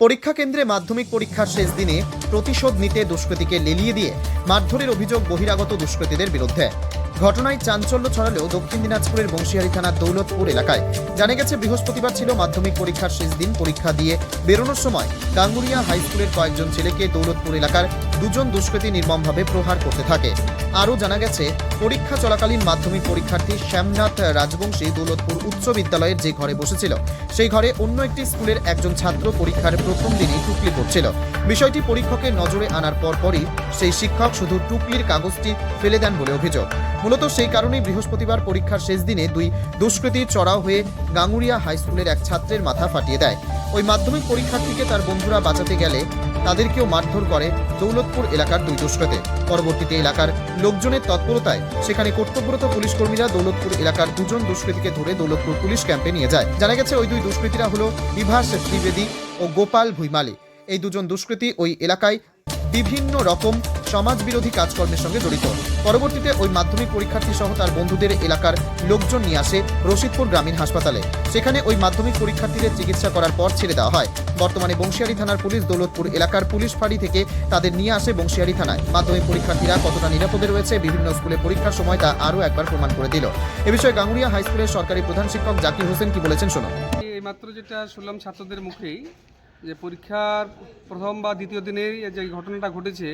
পরীক্ষা কেন্দ্রে মাধ্যমিক পরীক্ষার শেষ দিনে প্রতিশোধ নিতে দুষ্কৃতীকে লেলিয়ে দিয়ে মারধরের অভিযোগ বহিরাগত দুষ্কৃতীদের বিরুদ্ধে। ঘটনায় চাঞ্চল্য ছড়ালেও দক্ষিণ দিনাজপুরের বংশিয়ারি থানার দৌলতপুর এলাকায়। জানা গেছে, বৃহস্পতিবার ছিল মাধ্যমিক পরীক্ষার শেষ দিন। পরীক্ষা দিয়ে বেরোনোর সময় গাঙ্গুরিয়া হাই স্কুলের কয়েকজন ছেলেকে দৌলতপুর এলাকার দুজন দুষ্কৃতী নির্মমভাবে প্রহার করতে থাকে। আরও জানা গেছে, পরীক্ষা চলাকালীন মাধ্যমিক পরীক্ষার্থী শ্যামনাথ রাজবংশী দৌলতপুর উচ্চ বিদ্যালয়ের যে ঘরে বসেছিল, সেই ঘরে অন্য একটি স্কুলের একজন ছাত্র পরীক্ষার প্রথম দিনই টুকলি করছিল বিষয়টি পরীক্ষকের নজরে আনার পরপরই সেই শিক্ষক শুধু টুকলির কাগজটি ফেলে দেন বলে অভিযোগ। মূলত সেই কারণেই বৃহস্পতিবার পরীক্ষার শেষ দিনে দুই দুষ্কৃতী চড়াও হয়ে গাঙ্গুরিয়া হাই স্কুলের এক ছাত্রের মাথা ফাটিয়ে দেয়। ওই মাধ্যমিক পরীক্ষার্থীকে তার বন্ধুরা বাঁচাতে গেলে তাদেরকেও মারধর করে দৌলতপুর এলাকার দুই দুষ্কৃতী। পরবর্তীতে এলাকার লোকজনের তৎপরতায় সেখানে কর্তব্যরত পুলিশ কর্মীরা দৌলতপুর এলাকার দুজন দুষ্কৃতীকে ধরে দৌলতপুর পুলিশ ক্যাম্পে নিয়ে যায়। জানা গেছে ওই দুই দুষ্কৃতীরা হলো বিভাস ত্রিবেদী ও গোপাল ভুইমালি। এই দুজন দুষ্কৃতী ওই এলাকায় বিভিন্ন রকম সমাজবিরোধী কাজকর্মের সঙ্গে জড়িত। পরবর্তীতে ওই মাধ্যমিক পরীক্ষার্থী সহ তার বন্ধুদের এলাকার লোকজন নিয়ে আসে রশিদপুর গ্রামীণ হাসপাতালে। সেখানে ওই মাধ্যমিক পরীক্ষার্থীদের চিকিৎসা করার পর ছেড়ে দেওয়া হয়। বর্তমানে বংশিয়ারি থানার পুলিশ দৌলতপুর এলাকার পুলিশ ফাঁড়ি থেকে তাদের নিয়ে আসে বংশিয়ারি থানায়। মাধ্যমিক পরীক্ষার্থীরা কতটা নিরাপদে রয়েছে বিভিন্ন স্কুলে পরীক্ষার সময় তা আরও একবার প্রমাণ করে দিল। এ বিষয়ে গাঙ্গুরিয়া হাই স্কুলের সরকারি প্রধান শিক্ষক জাকির হোসেন কি বলেছেন শোনো এইমাত্র যেটা শুনলাম ছাত্রদের মুখেই যে পরীক্ষার প্রথম বা দ্বিতীয় দিনেই যে ঘটনাটা ঘটেছে,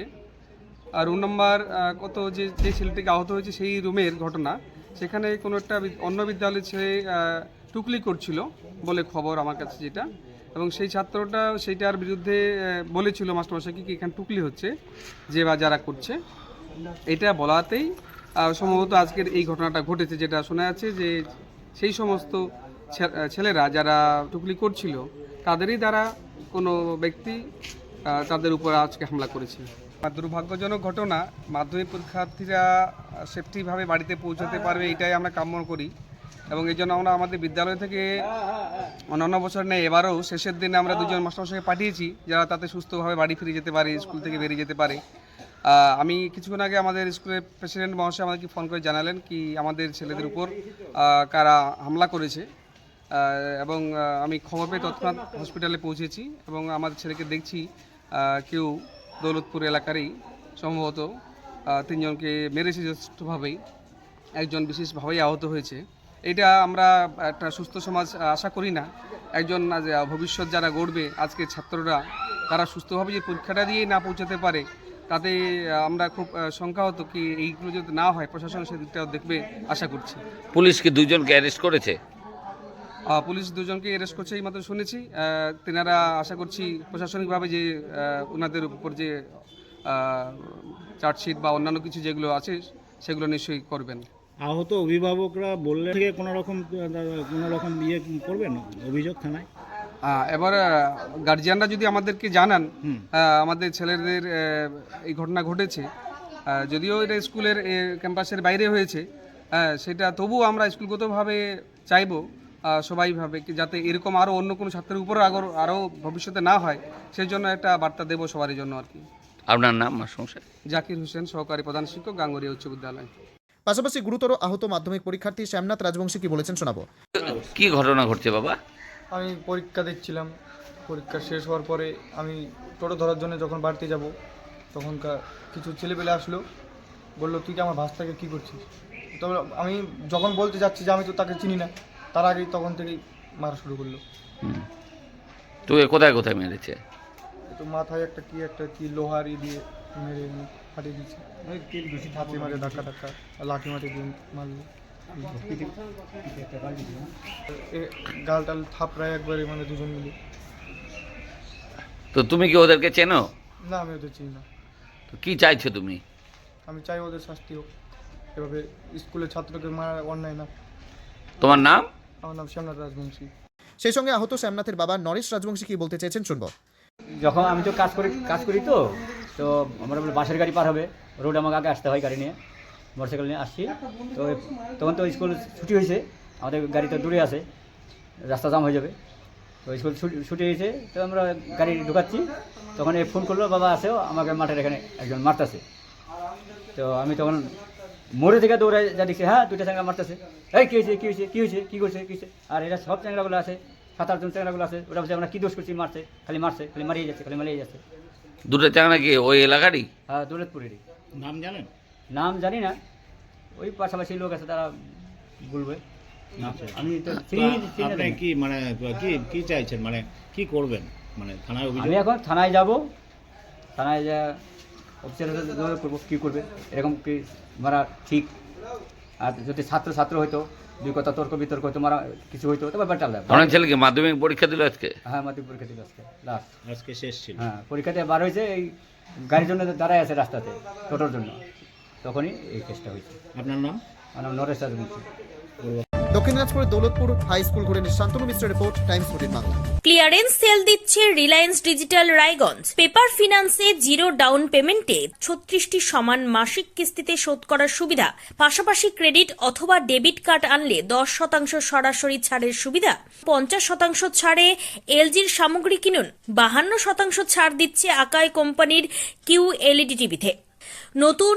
আর রুম নাম্বার কত যে যে ছেলেটিকে আহত হয়েছে সেই রুমের ঘটনা, সেখানে কোনো একটা অন্য বিদ্যালয়ের ছেলে টুকলি করছিল বলে খবর আমার কাছে যেটা। এবং সেই ছাত্রটা সেইটার বিরুদ্ধে বলেছিল মাস্টারমশাইকে কি এখানে টুকলি হচ্ছে, যে বা যারা করছে। এটা বলাতেই সম্ভবত আজকের এই ঘটনাটা ঘটেছে, যেটা শোনা যাচ্ছে যে সেই সমস্ত ছেলেরা যারা টুকলি করছিল, তাদেরই দ্বারা কোনো ব্যক্তি তাদের উপর আজকে হামলা করেছে। দুর্ভাগ্যজনক ঘটনা, মাধ্যমিক পরীক্ষার্থীরা সেফটিভাবে বাড়িতে পৌঁছাতে পারবে এটাই আমরা কাম্য করি এবং এই জন্য আমরা আমাদের বিদ্যালয় থেকে অন্যান্য বছর নেই, এবারও শেষের দিনে আমরা দুজন মাস্টারমশাইকে পাঠিয়েছি যারা তাতে সুস্থভাবে বাড়ি ফিরে যেতে পারে, স্কুল থেকে বেরিয়ে যেতে পারে। আমি কিছুক্ষণ আগে আমাদের স্কুলের প্রেসিডেন্ট মহাশয় আমাদেরকে ফোন করে জানালেন কি আমাদের ছেলেদের উপর কারা হামলা করেছে। এবং আমি খবর পেয়ে তৎক্ষণাৎ হসপিটালে পৌঁছেছি এবং আমাদের ছেলেকে দেখছি কেউ দৌলতপুর এলাকারই সম্ভবত তিনজনকে মেরেছে যথেষ্টভাবেই একজন বিশেষভাবেই আহত হয়েছে। এটা আমরা একটা সুস্থ সমাজ আশা করি না। একজন ভবিষ্যৎ যারা গড়বে আজকে ছাত্ররা তারা সুস্থভাবে যে পরীক্ষাটা দিয়েই না পৌঁছাতে পারে তাতে আমরা খুব আহ, শঙ্কাহত কি এইগুলো যদি না হয় প্রশাসন সেদিকটাও দেখবে আশা করছি। পুলিশ কি দুজনকে অ্যারেস্ট করেছে? পুলিশ দুজনকে অ্যারেস্ট করছে এই মাত্র শুনেছি। তেনারা আশা করছি প্রশাসনিকভাবে যে ওনাদের উপর যে চার্জশিট বা অন্যান্য কিছু যেগুলো আছে সেগুলো নিশ্চয়ই করবেন। আহত অভিভাবকরা বললে থেকে কোনো রকম কোনো রকম ইয়ে করবে না অভিযোগ থানায়? এবার গার্জিয়ানরা যদি আমাদেরকে জানান আমাদের ছেলেদের এই ঘটনা ঘটেছে যদিও এটা স্কুলের ক্যাম্পাসের বাইরে হয়েছে সেটা তবুও আমরা স্কুলগতভাবে চাইব সবাই ভাবে কি যাতে এরকম আরও অন্য কোনো ছাত্রের উপরও আগর আরও ভবিষ্যতে না হয় সেই জন্য একটা বার্তা দেবো সবারই জন্য আর কি। আপনার নাম মাসমশাই জাকির হোসেন সহকারী প্রধান শিক্ষক গাঙ্গুরিয়া উচ্চ বিদ্যালয়। পাশাপাশি গুরুতর আহত মাধ্যমিক পরীক্ষার্থী শ্যামনাথ রাজবংশী কি বলেছেন শোনাবো। কি ঘটনা ঘটছে বাবা? আমি পরীক্ষা দিচ্ছিলাম পরীক্ষা শেষ হওয়ার পরে আমি টোটো ধরার জন্য যখন বাড়িতে যাব তখনকার কিছু ছেলেপেলে আসলো বলল তুই কি আমার ভাষটাকে কী করছিস? তবে আমি যখন বলতে যাচ্ছি যে আমি তো তাকে চিনি না তার আগেই তখন থেকেই মারা শুরু করল। হুম। তোকে কোথায় কোথায় মেরেছে? তো মাথায় একটা কি একটা কি লোহার ই দিয়ে মেরে ফাটিয়ে দিচ্ছে হাতে মারে ধাক্কা ধাক্কা লাঠি মাটি দিয়ে মারলো। এ গাল টাল থাপড়ায় একবারে মানে দুজন মিলে। তো তুমি কি ওদেরকে চেনো? না আমি ওদের চিনি না। তো কি চাইছো তুমি? আমি চাই ওদের শাস্তি হোক। এভাবে স্কুলের ছাত্রকে মারা অন্যায় না। তোমার নাম? আমার নাম শ্যামনাথ রাজবংশী। সেই সঙ্গে আহত শ্যামনাথের বাবা নরেশ রাজবংশী কি বলতে চেয়েছেন শুনব। যখন আমি তো কাজ করি কাজ করি তো তো আমরা বলে বাসের গাড়ি পার হবে। রোড আমাকে আগে আসতে হয় গাড়ি নিয়ে মোটরসাইকেল নিয়ে আসছি। তো তখন তো স্কুল ছুটি হয়েছে আমাদের গাড়ি তো দূরে আছে রাস্তা জাম হয়ে যাবে। তো স্কুল ছুটি ছুটি হয়েছে তো আমরা গাড়ি ঢুকাচ্ছি। তখন এই ফোন করল বাবা আসেও আমাকে মাঠের এখানে একজন মারতেছে। তো আমি তখন মোড়ে থেকে দৌড়ে যা দেখছি হ্যাঁ দুইটা চ্যাংরা মারতেছে। এই কী হয়েছে কী হয়েছে কী হয়েছে কী করছে কী হয়েছে? আর এরা সব চ্যাংরাগুলো আছে সাত আটজন চ্যাংরাগুলো আছে ওরা বলছে আমরা কী দোষ করছি মারছে খালি মারছে খালি মারিয়ে যাচ্ছে খালি মারিয়ে যাচ্ছে। দুটো চাংড়া কি ওই এলাকারই? হ্যাঁ দৌলতপুরেরই। নাম জানেন? নাম জানি না ওই পাশাপাশি লোক আছে তারা বলবে। আমি তো আপনি কি মানে কি কি চাইছেন? মানে কি করবেন? মানে থানায় অভিযোগ? আমি এখন থানায় যাব। থানায় যা অফিসার করব কী করবে? এরকম কি মারা ঠিক? আর যদি ছাত্র ছাত্র হয়তো দুই কথা তর্ক বিতর্ক হয়তো মারা কিছু হয়তো তবে ব্যাপারটা আলাদা। আপনার ছেলে কি মাধ্যমিক পরীক্ষা দিল আজকে? হ্যাঁ মাধ্যমিক পরীক্ষা দিল আজকে লাস্ট আজকে শেষ ছিল। হ্যাঁ পরীক্ষাতে বার হয়েছে এই গাড়ির জন্য দাঁড়ায় আছে রাস্তাতে টোটোর জন্য। তখনই এই কেসটা হয়েছে। আপনার নাম? আমার নাম নরেশ রাজবংশী। দক্ষিণ দিনাজপুরের দৌলতপুর হাই স্কুল ঘুরে Shantanu Mishra report, Times fourteen Bangla. Clearance sale দিচ্ছে রিলায়েন্স ডিজিটাল রায়গঞ্জ। পেপার ফিনান্সে জিরো ডাউন পেমেন্টে ছত্রিশটি সমান মাসিক কিস্তিতে শোধ করার সুবিধা। পাশাপাশি ক্রেডিট অথবা ডেবিট কার্ড আনলে দশ শতাংশ সরাসরি ছাড়ের সুবিধা। পঞ্চাশ শতাংশ ছাড়ে এলজির সামগ্রী কিনুন। বাহান্ন শতাংশ ছাড় দিচ্ছে আকাই কোম্পানির কিউ এলইডি টিভিতে। নতুন